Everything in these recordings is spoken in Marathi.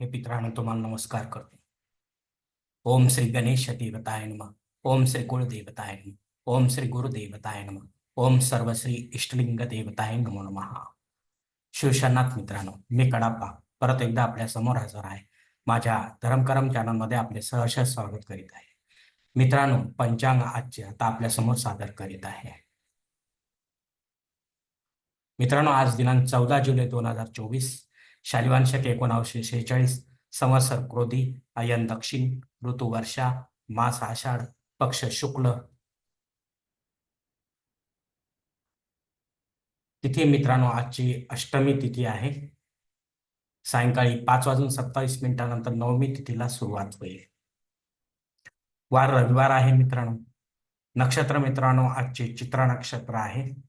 हे पितरांनो तुम्हाला नमस्कार करतो ओम श्री गणेश देवताय नम, ओम श्री कुलदेवताय नम, ओम श्री गुरुदेवताय नम, ओम सर्व श्री इष्टलिंग देवताय नमो नमः। शिवशनाथ मित्रांनो, मी कडाप्पा, परत एकदा आपल्या समोर हजर आहे. माझ्या धर्मकरम चॅनलमध्ये आपले सहर्ष स्वागत करीत आहे. मित्रांनो, पंचांग आजचे आता आपल्या समोर सादर करीत आहे. मित्रांनो, आज दिनांक चौदा जुलै दोन हज़ार चोवीस शालिवान शक एकोणावीसशे शेहेचाळीस संवत्सर क्रोधी अयन दक्षिण ऋतू वर्षा मास आषाढ पक्ष शुक्ल. तिथी मित्रांनो आजची अष्टमी तिथी आहे. सायंकाळी पाच वाजून सत्तावीस मिनिटानंतर नवमी तिथीला सुरुवात होईल. वार रविवार आहे मित्रांनो. नक्षत्र मित्रांनो आजचे चित्रा नक्षत्र आहे.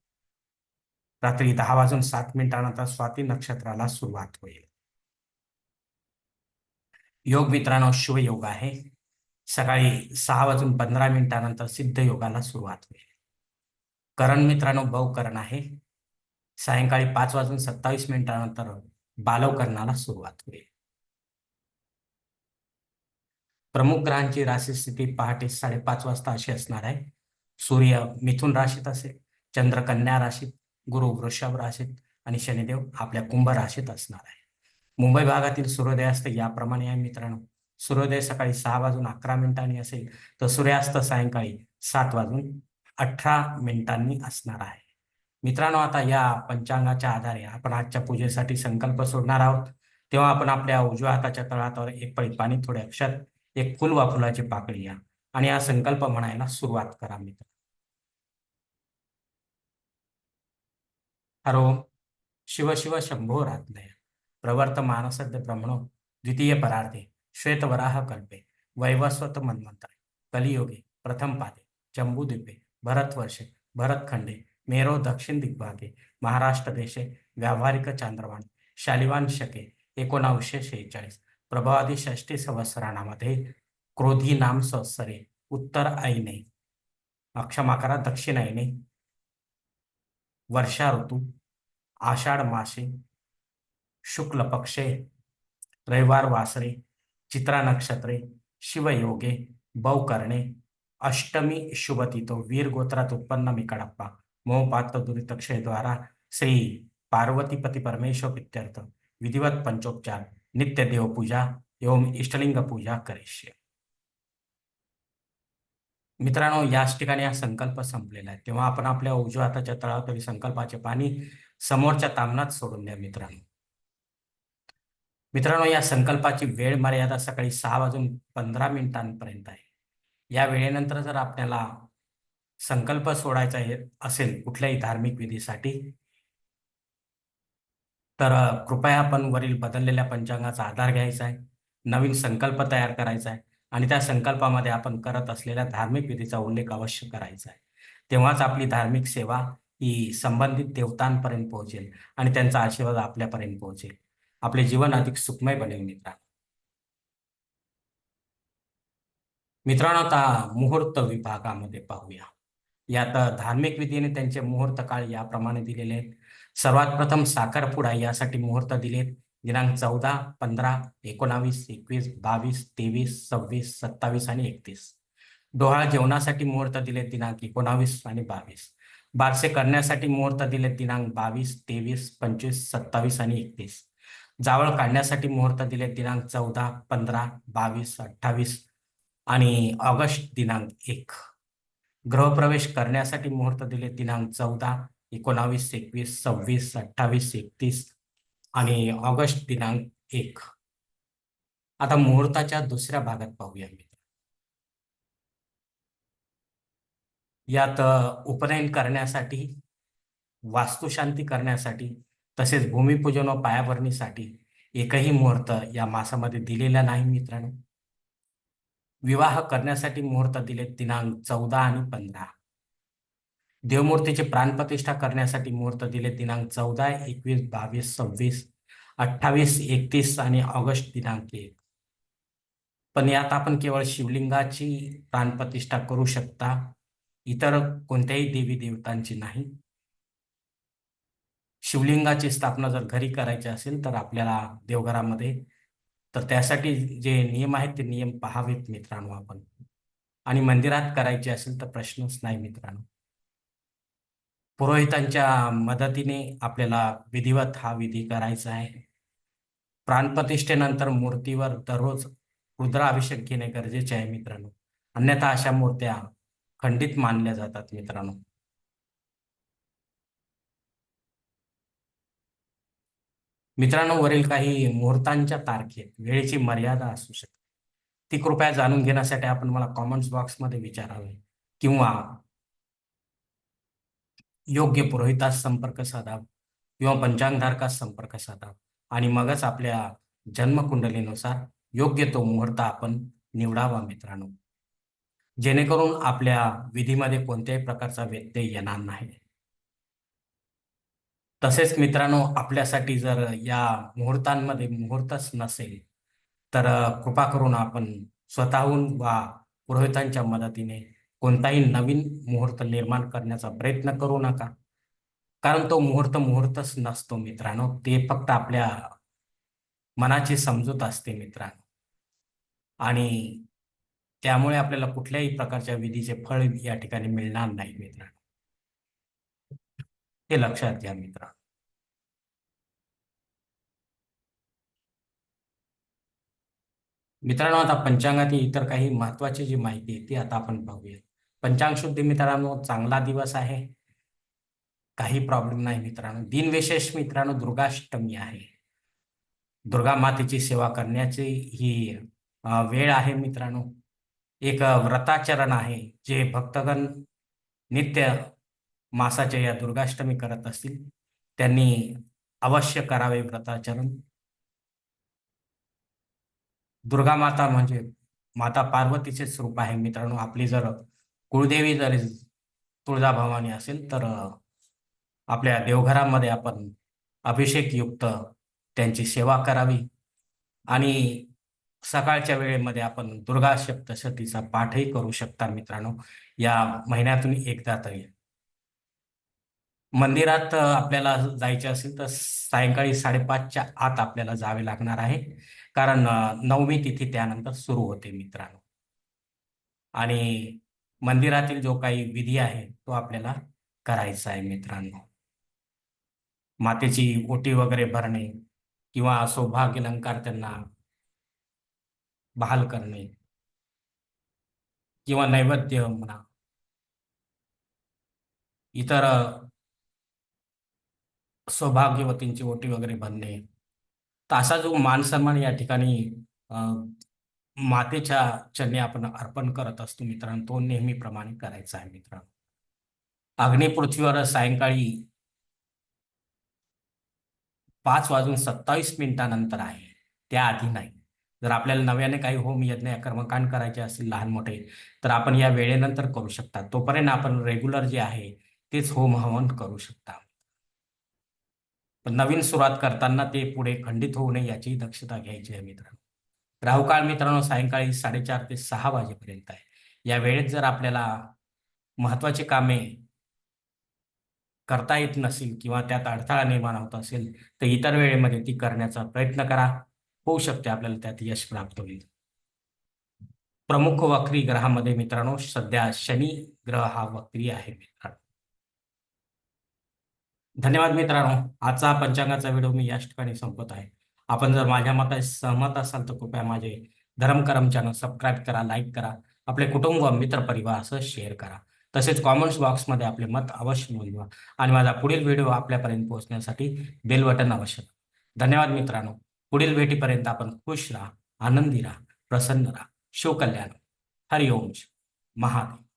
रात्री दहा वाजून सात मिनिटानंतर स्वाती नक्षत्राला सुरुवात होईल. योग मित्रांनो शिवयोग योग आहे. सकाळी सहा वाजून पंधरा मिनिटानंतर सिद्ध योगाला सुरुवात होईल. करण मित्रांनो बहुकरण आहे. सायंकाळी पाच वाजून सत्तावीस मिनिटानंतर बालवकरणाला सुरुवात होईल. प्रमुख ग्रहांची राशी स्थिती पहाटे साडेपाच वाजता अशी असणार आहे. सूर्य मिथुन राशीत असेल चंद्र कन्या राशीत गुरु वृषभ राशीत आणि शनिदेव आपल्या कुंभ राशीत असणार आहे. मुंबई भागातील सूर्योदयास्त याप्रमाणे आहे मित्रांनो. सूर्योदय सकाळी सहा वाजून अकरा मिनिटांनी असेल तर सूर्यास्त सायंकाळी सात वाजून अठरा मिनिटांनी असणार आहे. मित्रांनो आता या पंचांगाच्या आधारे आपण आजच्या पूजेसाठी संकल्प सोडणार आहोत. तेव्हा आपण आपल्या उजव्या हाताच्या तळहातावर एक पळी पाणी थोडे अक्षर एक फुल वा फुलाची पाकळी या आणि हा संकल्प म्हणायला सुरुवात करा मित्र हरोम शिव शिव शंभो रात्लय। प्रवर्त मानसद्य ब्रह्मणो द्वितीय परार्थे श्वेतवराह कल्पे वैवस्वत मन्वंतरे कलियोगे प्रथम पादे जम्बूद्वीपे भरतवर्षे भरतखंडे मेरो दक्षिण दिग्भागे महाराष्ट्र देशे व्यावहारिक चांद्रवाण शालिवान शके एकोणावीसशे शेहेचाळीस प्रभावादी षष्टी संवत्सराणामध्ये क्रोधी नाम संवत्सरे उत्तर ऐने अक्षमाकारा दक्षिण ऐने वर्षा ऋतु, आषाढ मासे, शुक्ल पक्षे, रविवार वासरे, चित्रा नक्षत्रे, शिवयोगे बौकर्णे अष्टमी शुभतितो वीर गोत्रात उत्पन्न मी कडप्पा मोहपात्र दुरितक्षयद्वारा श्री पार्वतीपती परमेश्वर प्रित्यर्थ विधिवत पंचोपचार, नित्य देवपूजा एवं इष्टलिंग पूजा करेश्य मित्रांनो याच ठिकाणी हा संकल्प संपलेला आहे. तेव्हा आपण आपल्या उजव्या हाताच्या तळावर संकल्पाचे पाणी समोरच्या तामनात सोडून द्या मित्रांनो. मित्रांनो या संकल्पाची वेळ मर्यादा सकाळी सहा वाजून पंधरा मिनिटांपर्यंत आहे. या वेळेनंतर जर आपल्याला संकल्प सोडायचा असेल कुठल्याही धार्मिक विधीसाठी तर कृपया आपण वरील बदललेल्या पंचांगाचा आधार घ्यायचा आहे. नवीन संकल्प तयार करायचा आहे. आणि त्या संकल्पामध्ये आपण करत असलेल्या धार्मिक विधीचा उल्लेख अवश्य करायचा आहे. तेव्हाच आपली धार्मिक सेवा ही संबंधित देवतांपर्यंत पोहोचेल आणि त्यांचा आशीर्वाद आपल्यापर्यंत पोहोचेल. आपले जीवन अधिक सुखमय बनेल मित्रांनो मित्रांनो आता मुहूर्त विभागामध्ये पाहूया. यात धार्मिक विधीने त्यांचे मुहूर्त काळ याप्रमाणे दिलेले आहेत. सर्वात प्रथम साखरपुडा यासाठी मुहूर्त दिलेत. दिनांक चौदा पंधरा एकोणावीस एकवीस बावीस तेवीस सव्वीस सत्तावीस आणि एकतीस. डोहाळ जेवणासाठी मुहूर्त दिले दिनांक एकोणावीस आणि बावीस. बारसे करण्यासाठी मुहूर्त दिले दिनांक बावीस तेवीस पंचवीस सत्तावीस आणि एकतीस. जावळ काढण्यासाठी मुहूर्त दिले दिनांक चौदा पंधरा बावीस अठ्ठावीस आणि ऑगस्ट दिनांक एक. गृहप्रवेश करण्यासाठी मुहूर्त दिले दिनांक चौदा एकोणावीस एकवीस सव्वीस अठ्ठावीस एकतीस आणि ऑगस्ट दिनांक एक. आता मुहूर्ताच्या दुसऱ्या भागात पाहूया मित्र यात उपनयन करण्यासाठी वास्तुशांती करण्यासाठी तसेच भूमिपूजन व पायाभरणीसाठी एकही मुहूर्त या मासामध्ये दिलेला नाही मित्रांनो. विवाह करण्यासाठी मुहूर्त दिले दिनांक चौदा आणि पंधरा. देवमूर्तीची प्राणप्रतिष्ठा करण्यासाठी मुहूर्त दिले दिनांक चौदा एकवीस बावीस सव्वीस अठ्ठावीस एकतीस आणि ऑगस्ट दिनांक एक. पण यात आपण केवळ शिवलिंगाची प्राणप्रतिष्ठा करू शकता इतर कोणत्याही देवी देवतांची नाही. शिवलिंगाची स्थापना जर घरी करायची असेल तर आपल्याला देवघरामध्ये तर त्यासाठी जे नियम आहेत ते नियम पहावेत मित्रांनो आपण. आणि मंदिरात करायचे असेल तर प्रश्नच नाही मित्रांनो. पुरोहितांच्या मदतीने आपल्याला विधिवत हा विधी करायचा आहे. प्राणप्रतिष्ठेनंतर मूर्तीवर दररोज रुद्राभिषेक घेणे गरजेचे आहे मित्रांनो. अन्यथा अशा मूर्त्या खंडित मानल्या जातात मित्रांनो. मित्रांनो वरील काही मुहूर्तांच्या तारखेत वेळेची मर्यादा असू शकते. ती कृपया जाणून घेण्यासाठी आपण मला कॉमेंट्स बॉक्समध्ये विचारावे किंवा योग्य पुरोहितास संपर्क साधावा किंवा पंचांगधारकास संपर्क साधावा आणि मगच आपल्या जन्मकुंडलीनुसार योग्य तो मुहूर्त आपण निवडावा मित्रांनो. जेणेकरून आपल्या विधीमध्ये कोणत्याही प्रकारचा व्यत्यय येणार नाही. तसेच मित्रांनो आपल्यासाठी जर या मुहूर्तांमध्ये मुहूर्तच नसेल तर कृपा करून आपण स्वतःहून वा पुरोहितांच्या मदतीने कोणताही नवीन मुहूर्त निर्माण करण्याचा प्रयत्न करू नका. कारण तो मुहूर्त मुहूर्तच नसतो मित्रांनो. ते फक्त आपल्या मनाची समजूत असते मित्रांनो. आणि त्यामुळे आपल्याला कुठल्याही प्रकारच्या विधीचे फळ या ठिकाणी मिळणार नाही मित्रांनो. हे लक्षात घ्या मित्रांनो. मित्रांनो आता पंचांगातील इतर काही महत्वाची जी माहिती आहे ती आता आपण पाहूया. पंचांग शुद्धी मित्रांनो चांगला दिवस आहे. काही प्रॉब्लेम नाही मित्रांनो. दिनविशेष मित्रांनो दुर्गाष्टमी आहे. दुर्गा मातेची सेवा करण्याची ही वेळ आहे मित्रांनो. एक व्रताचरण आहे. जे भक्तगण नित्य मासाच्या या दुर्गाष्टमी करत असतील त्यांनी अवश्य करावे व्रताचरण. दुर्गा माता म्हणजे माता पार्वतीचे स्वरूप आहे मित्रांनो. आपली जर कुळदेवी जरी तुळजाभवानी असेल तर आपल्या देवघरामध्ये आपण अभिषेक युक्त त्यांची सेवा करावी. आणि सकाळच्या वेळेमध्ये आपण दुर्गा सप्तशतीचा पाठही करू शकता मित्रांनो. या महिन्यातून एकदा तरी. मंदिरात आपल्याला जायचे असेल तर सायंकाळी साडेपाचच्या आत आपल्याला जावे लागणार आहे. कारण नवमी तिथी त्यानंतर सुरू होते मित्रांनो. आणि मंदिरातील जो काही विधी आहे तो आपल्याला करायचा आहे मित्रांनो. मातेची ओटी वगैरे भरणे किंवा सौभाग्य अलंकार त्यांना बहाल करणे किंवा नैवेद्य म्हणा. इतर सौभाग्यवतींची ओटी वगैरे भरणे. तर असा जो मान सन्मान या ठिकाणी मातेच्या चरणी आपण अर्पण करत असतो मित्रांनो. तो नेहमीप्रमाणे करायचा आहे मित्रांनो. अग्नी पृथ्वीवर सायंकाळी पाच वाजून सत्तावीस मिनिटानंतर आहे. त्याआधी नाही. जर आपल्याला नव्याने काही होम यज्ञ कर्मकांड करायचे असतील लहान मोठे तर आपण या वेळेनंतर करू शकता. तोपर्यंत आपण रेग्युलर जे आहे तेच होम हवन करू शकता. पण नवीन सुरुवात करताना ते पुढे खंडित होऊ नये याची दक्षता घ्यायची आहे मित्रांनो. राहुकाळ मित्रांनो सायंकाळी साडेचार ते सहा वाजेपर्यंत आहे. या वेळेत जर आपल्याला महत्वाची कामे करता येत नसेल किंवा त्यात अडथळा निर्माण होत असेल तर इतर वेळेमध्ये ती करण्याचा प्रयत्न करा. होऊ शकते आपल्याला त्यात यश प्राप्त होईल. प्रमुख वक्री ग्रहामध्ये मित्रांनो सध्या शनी ग्रह हा वक्री आहे मित्रांनो. धन्यवाद मित्रांनो. आजचा पंचांगाचा व्हिडिओ मी या ठिकाणी संपत आहे. आपण जर माझ्या मता सहमत असाल तर कृपया माझे धर्मकरम चॅनल सबस्क्राईब करा लाईक करा आपले कुटुंब मित्र परिवार असं शेअर करा. तसेच कॉमेंट्स बॉक्समध्ये आपले मत अवश्य नोंदवा आणि माझा पुढील व्हिडिओ आपल्यापर्यंत पोहोचण्यासाठी बेल बटन अवश्य धन्यवाद मित्रांनो. पुढील भेटीपर्यंत आपण खुश राहा आनंदी राहा प्रसन्न राहा. शिवकल्याण हरिओम. महादेव.